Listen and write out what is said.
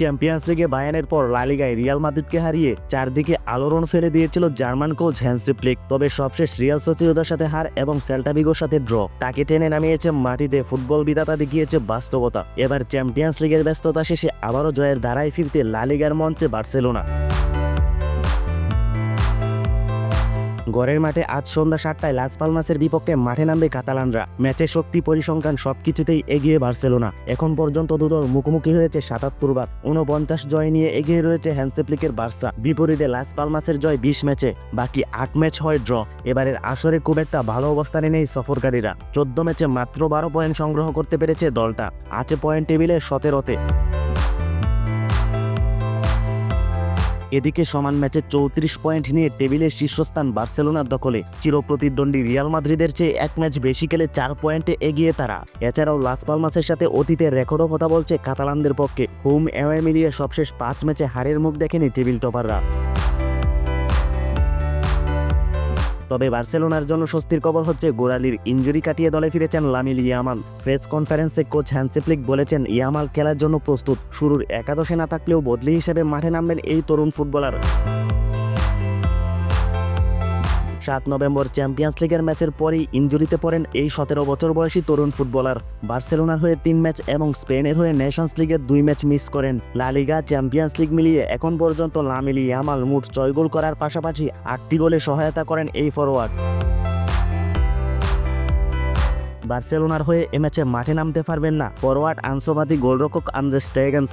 Champions লিগে বায়ানের পর লালিগায় Real মাদ্রিদকে হারিয়ে চারদিকে আলোড়ন ফেলে দিয়েছিল জার্মান কোচ হ্যান্সি ফ্লিক। তবে সবশেষ রিয়াল সোসিওদার সাথে হার এবং সেল্টাভিগোর সাথে ড্র। তাকে টেনে নামিয়েছে মাটিতে ফুটবল বিদাতা দেখিয়েছে বাস্তবতা। এবার চ্যাম্পিয়ন্স লিগের ব্যস্ততা শেষে আবারও জয়ের দ্বারাই ফিরতে লালিগার মঞ্চে বার্সেলোনা। গড়ের মাঠে আজ সন্ধ্যা সাতটায় লাস পালমাসের বিপক্ষে মাঠে নামবে কাতালানরা। ম্যাচে শক্তি, পরিসংখ্যান সবকিছুতেই এগিয়ে বার্সেলোনা। এখন পর্যন্ত দুদল মুখোমুখি হয়েছে সাতাত্তর বার। উনপঞ্চাশ জয় নিয়ে এগিয়ে রয়েছে হ্যান্সেপ্লিকের বার্সা। বিপরীতে লাস পালমাসের জয় বিশ ম্যাচে, বাকি আট ম্যাচ হয় ড্র। এবারের আসরে খুব একটা ভালো অবস্থানে নেই সফরকারীরা। চোদ্দ ম্যাচে মাত্র বারো পয়েন্ট সংগ্রহ করতে পেরেছে দলটা। আছে পয়েন্ট টেবিলে সতেরোতে। এদিকে সমান ম্যাচে চৌত্রিশ পয়েন্ট নিয়ে টেবিলের শীর্ষস্থান বার্সেলোনার দখলে। চিরপ্রতিদ্বন্দ্বী রিয়াল মাদ্রিদের চেয়ে এক ম্যাচ বেশি খেলে চার পয়েন্টে এগিয়ে তারা। এছাড়াও লাস পালমাসের সাথে অতীতের রেকর্ডও কথা বলছে কাতালানদের পক্ষে। হোম অ্যাওয়ে মিলিয়ে সবশেষ পাঁচ ম্যাচে হারের মুখ দেখেনি টেবিল টপাররা। তবে বার্সেলোনার জন্য স্বস্তির খবর হচ্ছে গোড়ালির ইঞ্জুরি কাটিয়ে দলে ফিরেছেন লামিল ইয়ামাল। প্রেস কনফারেন্সে কোচ হ্যান্সিফ্লিক বলেছেন, ইয়ামাল খেলার জন্য প্রস্তুত। শুরুর একাদশে না থাকলেও বদলি হিসেবে মাঠে নামবেন এই তরুণ ফুটবলার। সাত নভেম্বর চ্যাম্পিয়ন্স লিগের ম্যাচের পরেই ইঞ্জুরিতে পড়েন এই সতেরো বছর বয়সী তরুণ ফুটবলার। বার্সেলোনার হয়ে তিন ম্যাচ এবং স্পেনের হয়ে নেশনস লিগের দুই ম্যাচ মিস করেন। লা লিগা, চ্যাম্পিয়ন্স লিগ মিলিয়ে এখন পর্যন্ত লামিলি ইয়ামাল মোট ছয় গোল করার পাশাপাশি আটটি গোলে সহায়তা করেন এই ফরোয়ার্ড। বার্সেলোনার হয়ে এ ম্যাচে মাঠে নামতে পারবেন না। ফরওয়ার্ড আনসোবাতি গোলরক্ষক আন্দ্রেস স্টেগেন্স।